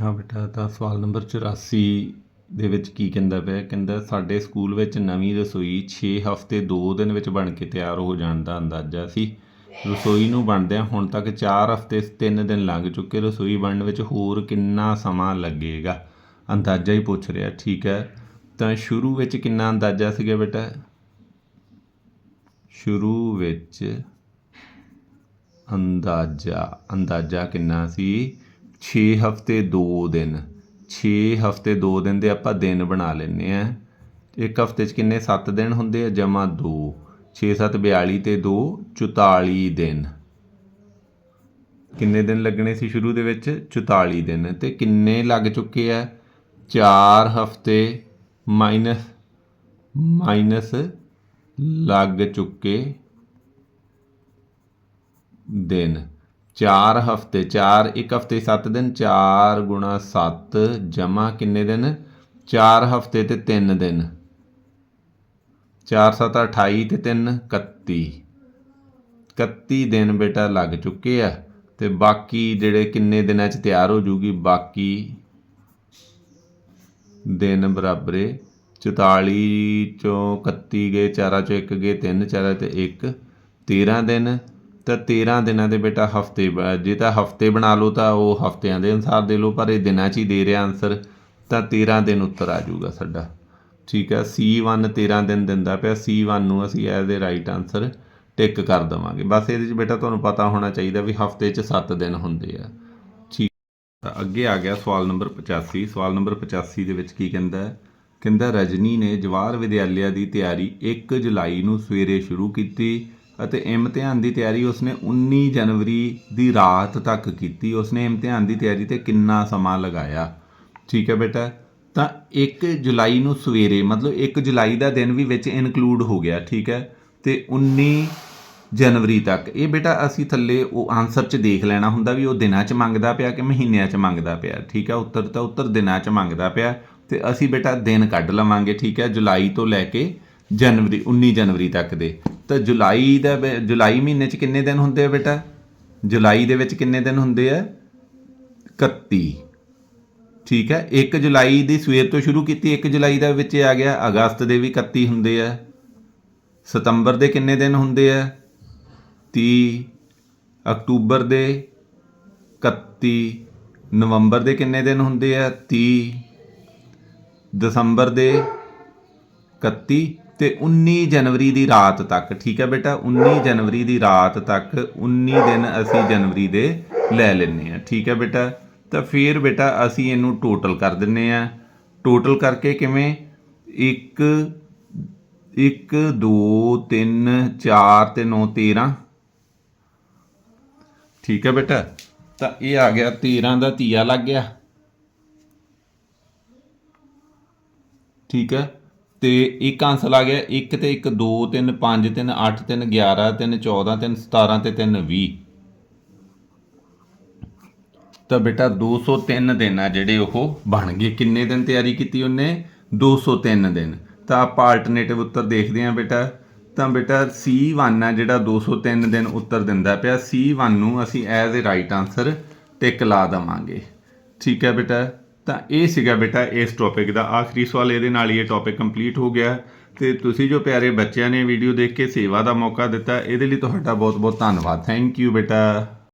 ਹਾਂ ਬੇਟਾ, ਤਾਂ ਸਵਾਲ ਨੰਬਰ 84 ਦੇ ਵਿੱਚ ਕੀ ਕਹਿੰਦਾ ਪਿਆ? ਕਹਿੰਦਾ, ਸਾਡੇ ਸਕੂਲ ਵਿੱਚ ਨਵੀਂ ਰਸੋਈ 6 ਹਫ਼ਤੇ 2 ਦਿਨ ਵਿੱਚ ਬਣ ਕੇ ਤਿਆਰ ਹੋ ਜਾਣ ਦਾ ਅੰਦਾਜ਼ਾ ਸੀ। ਰਸੋਈ ਨੂੰ ਬਣਦਿਆਂ ਹੁਣ ਤੱਕ 4 ਹਫ਼ਤੇ 3 ਦਿਨ ਲੰਘ ਚੁੱਕੇ। ਰਸੋਈ ਬਣਨ ਵਿੱਚ ਹੋਰ ਕਿੰਨਾ ਸਮਾਂ ਲੱਗੇਗਾ? ਅੰਦਾਜ਼ਾ ਹੀ ਪੁੱਛ ਰਿਹਾ, ਠੀਕ ਹੈ। ਤਾਂ ਸ਼ੁਰੂ ਵਿੱਚ ਕਿੰਨਾ ਅੰਦਾਜ਼ਾ ਸੀਗਾ ਬੇਟਾ? ਸ਼ੁਰੂ ਵਿੱਚ ਅੰਦਾਜ਼ਾ ਅੰਦਾਜ਼ਾ ਕਿੰਨਾ ਸੀ? 6 ਹਫ਼ਤੇ 2 ਦਿਨ। 6 ਹਫ਼ਤੇ 2 ਦਿਨ ਦੇ ਆਪਾਂ ਦਿਨ ਬਣਾ ਲੈਂਦੇ ਆ ਇੱਕ ਹਫ਼ਤੇ 'ਚ ਕਿੰਨੇ? 7 ਦਿਨ ਹੁੰਦੇ ਆ, ਜਮਾ 2 6 7 42 ਤੇ 2 44 ਦਿਨ। ਕਿੰਨੇ ਦਿਨ ਲੱਗਣੇ ਸੀ ਸ਼ੁਰੂ ਦੇ ਵਿੱਚ? 44 ਦਿਨ। ਤੇ ਕਿੰਨੇ ਲੱਗ ਚੁੱਕੇ ਆ? 4 ਹਫ਼ਤੇ ਮਾਈਨਸ ਮਾਈਨਸ ਲੱਗ ਚੁੱਕੇ ਦਿਨ। 4 ਹਫ਼ਤੇ 4 ਇੱਕ ਹਫ਼ਤੇ 7 ਦਿਨ 4 ਗੁਣਾ 7 ਜਮਾ ਕਿੰਨੇ ਦਿਨ? 4 ਹਫ਼ਤੇ ਤੇ 3 ਦਿਨ। 4 7 28 ਤੇ 3 31 31 ਦਿਨ ਬੇਟਾ ਲੱਗ ਚੁੱਕੇ ਆ ਤੇ ਬਾਕੀ ਜਿਹੜੇ ਕਿੰਨੇ ਦਿਨਾਂ ਚ ਤਿਆਰ ਹੋ ਜੂਗੀ, ਬਾਕੀ ਦਿਨ ਬਰਾਬਰੇ 44 ਚੋਂ 31 ਗਏ, ਚਾਰਾਂ ਚੋਂ 1 ਗਏ 3 ਚਾਰਾਂ ਤੇ 1 13 ਦਿਨ। ਤਾਂ 13 ਦਿਨਾਂ ਦੇ ਬੇਟਾ ਹਫ਼ਤੇ ਜੇ ਤਾਂ ਹਫ਼ਤੇ ਬਣਾ ਲਓ ਤਾਂ ਉਹ ਹਫਤਿਆਂ ਦੇ ਅਨੁਸਾਰ ਦੇ ਲਓ, ਪਰ ਇਹ ਦਿਨਾਂ 'ਚ ਹੀ ਦੇ ਰਿਹਾ ਆਨਸਰ ਤਾਂ 13 ਦਿਨ ਉੱਤਰ ਆ ਜਾਊਗਾ ਸਾਡਾ। ਠੀਕ ਹੈ C1 13 ਦਿਨ ਦਿੰਦਾ ਪਿਆ C1 ਨੂੰ ਅਸੀਂ as a right answer tick ਕਰ ਦਵਾਂਗੇ। ਬਸ ਇਹਦੇ 'ਚ ਬੇਟਾ ਤੁਹਾਨੂੰ ਪਤਾ ਹੋਣਾ ਚਾਹੀਦਾ ਵੀ ਹਫ਼ਤੇ 'ਚ 7 ਦਿਨ ਹੁੰਦੇ ਆ। ਠੀਕ ਅੱਗੇ ਆ ਗਿਆ ਸਵਾਲ ਨੰਬਰ 85 ਸਵਾਲ ਨੰਬਰ 85 ਦੇ ਵਿੱਚ ਕੀ ਕਹਿੰਦਾ ਹੈ? ਕਹਿੰਦਾ, ਰਜਨੀ ਨੇ ਜਵਾਹਰ ਵਿਦਿਆਲਿਆ ਦੀ ਤਿਆਰੀ 1 ਜੁਲਾਈ ਨੂੰ ਸਵੇਰੇ ਸ਼ੁਰੂ ਕੀਤੀ। ਅਤੇ ਇਮਤਿਹਾਨ ਦੀ ਤਿਆਰੀ ਉਸਨੇ 19 ਜਨਵਰੀ ਦੀ ਰਾਤ ਤੱਕ ਕੀਤੀ। ਉਸਨੇ ਇਮਤਿਹਾਨ ਦੀ ਤਿਆਰੀ ਤੇ ਕਿੰਨਾ ਸਮਾਂ ਲਗਾਇਆ? ਠੀਕ ਹੈ ਬੇਟਾ। ਤਾਂ 1 ਜੁਲਾਈ ਨੂੰ ਸਵੇਰੇ, ਮਤਲਬ 1 ਜੁਲਾਈ ਦਾ ਦਿਨ ਵੀ ਵਿੱਚ ਇਨਕਲੂਡ ਹੋ ਗਿਆ, ਠੀਕ ਹੈ? ਤੇ 19 ਜਨਵਰੀ ਤੱਕ। ਇਹ ਬੇਟਾ ਅਸੀਂ ਥੱਲੇ ਉਹ ਆਨਸਰ 'ਚ ਦੇਖ ਲੈਣਾ ਹੁੰਦਾ ਵੀ ਉਹ ਦਿਨਾਂ 'ਚ ਮੰਗਦਾ ਪਿਆ ਕਿ ਮਹੀਨਿਆਂ 'ਚ ਮੰਗਦਾ ਪਿਆ, ਠੀਕ ਹੈ? ਉੱਤਰ ਤਾਂ ਉੱਤਰ ਦਿਨਾਂ 'ਚ ਮੰਗਦਾ ਪਿਆ ਤੇ ਅਸੀਂ ਬੇਟਾ ਦਿਨ ਕੱਢ ਲਵਾਂਗੇ, ਠੀਕ ਹੈ? ਜੁਲਾਈ ਤੋਂ ਲੈ ਕੇ ਜਨਵਰੀ 19 ਜਨਵਰੀ ਤੱਕ ਦੇ। ਤਾਂ ਜੁਲਾਈ ਦਾ ਬੇ- ਜੁਲਾਈ ਮਹੀਨੇ 'ਚ ਕਿੰਨੇ ਦਿਨ ਹੁੰਦੇ ਆ ਬੇਟਾ? ਜੁਲਾਈ ਦੇ ਵਿੱਚ ਕਿੰਨੇ ਦਿਨ ਹੁੰਦੇ ਆ? 31 ਠੀਕ ਹੈ? 1 ਜੁਲਾਈ ਦੀ ਸਵੇਰ ਤੋਂ ਸ਼ੁਰੂ ਕੀਤੀ 1 ਜੁਲਾਈ ਦਾ ਵਿੱਚ ਆ ਗਿਆ, ਅਗਸਤ ਦੇ ਵੀ 31 ਹੁੰਦੇ ਆ। ਸਤੰਬਰ ਦੇ ਕਿੰਨੇ ਦਿਨ ਹੁੰਦੇ ਆ? 30 ਅਕਤੂਬਰ ਦੇ 31 ਨਵੰਬਰ ਦੇ ਕਿੰਨੇ ਦਿਨ ਹੁੰਦੇ ਆ? 30 ਦਸੰਬਰ ਦੇ 31 ਤੇ 19 ਜਨਵਰੀ ਦੀ ਰਾਤ ਤੱਕ, ਠੀਕ ਹੈ ਬੇਟਾ? 19 ਜਨਵਰੀ ਦੀ ਰਾਤ ਤੱਕ 19 ਦਿਨ ਅਸੀਂ ਜਨਵਰੀ ਦੇ ਲੈ ਲੈਂਦੇ ਆ ਠੀਕ ਹੈ ਬੇਟਾ? ਤਾਂ ਫਿਰ ਬੇਟਾ ਅਸੀਂ ਇਹਨੂੰ ਟੋਟਲ ਕਰ ਦਿੰਨੇ ਆ ਟੋਟਲ ਕਰਕੇ ਕਿਵੇਂ? 1 1 2 3 4 ਤੇ 9 13 ਠੀਕ ਹੈ ਬੇਟਾ? ਤਾਂ ਇਹ ਆ ਗਿਆ 13 ਦਾ ਤੀਆ ਲੱਗ ਗਿਆ। ਠੀਕ ਹੈ? ਤੇ ਇੱਕ ਆਂਸਰ ਆ ਗਿਆ 1 ਤੇ 1 2 3 5 3 8 3 11 3 14 3 17 ਤੇ 3 20 ਤਾਂ ਬੇਟਾ 203 ਦਿਨ ਆ ਜਿਹੜੇ ਉਹ ਬਣ ਗਏ। ਕਿੰਨੇ ਦਿਨ ਤਿਆਰੀ ਕੀਤੀ ਉਹਨੇ? 203 ਦਿਨ। ਤਾਂ ਆਪਾਂ ਆਲਟਰਨੇਟਿਵ ਉੱਤਰ ਦੇਖਦੇ ਹਾਂ ਬੇਟਾ। ਤਾਂ ਬੇਟਾ C1 ਆ ਜਿਹੜਾ 203 ਦਿਨ ਉੱਤਰ ਦਿੰਦਾ ਪਿਆ। C1 ਨੂੰ ਅਸੀਂ as a right answer tick ਲਾ ਦਵਾਂਗੇ। ਠੀਕ ਹੈ ਬੇਟਾ? ਤਾਂ ਇਹ ਸੀਗਾ ਬੇਟਾ ਇਸ ਟੌਪਿਕ ਦਾ। ਆਖਰੀ ਸਵਾਲ ਇਹਦੇ ਨਾਲ ਹੀ ਇਹ ਟੌਪਿਕ ਕੰਪਲੀਟ ਹੋ ਗਿਆ। ਤੇ ਤੁਸੀਂ ਜੋ ਪਿਆਰੇ ਬੱਚਿਆਂ ਨੇ ਵੀਡੀਓ ਦੇਖ ਕੇ ਸੇਵਾ ਦਾ ਮੌਕਾ ਦਿੱਤਾ, ਇਹਦੇ ਲਈ ਤੁਹਾਡਾ ਬਹੁਤ ਬਹੁਤ ਧੰਨਵਾਦ। ਥੈਂਕ ਯੂ ਬੇਟਾ।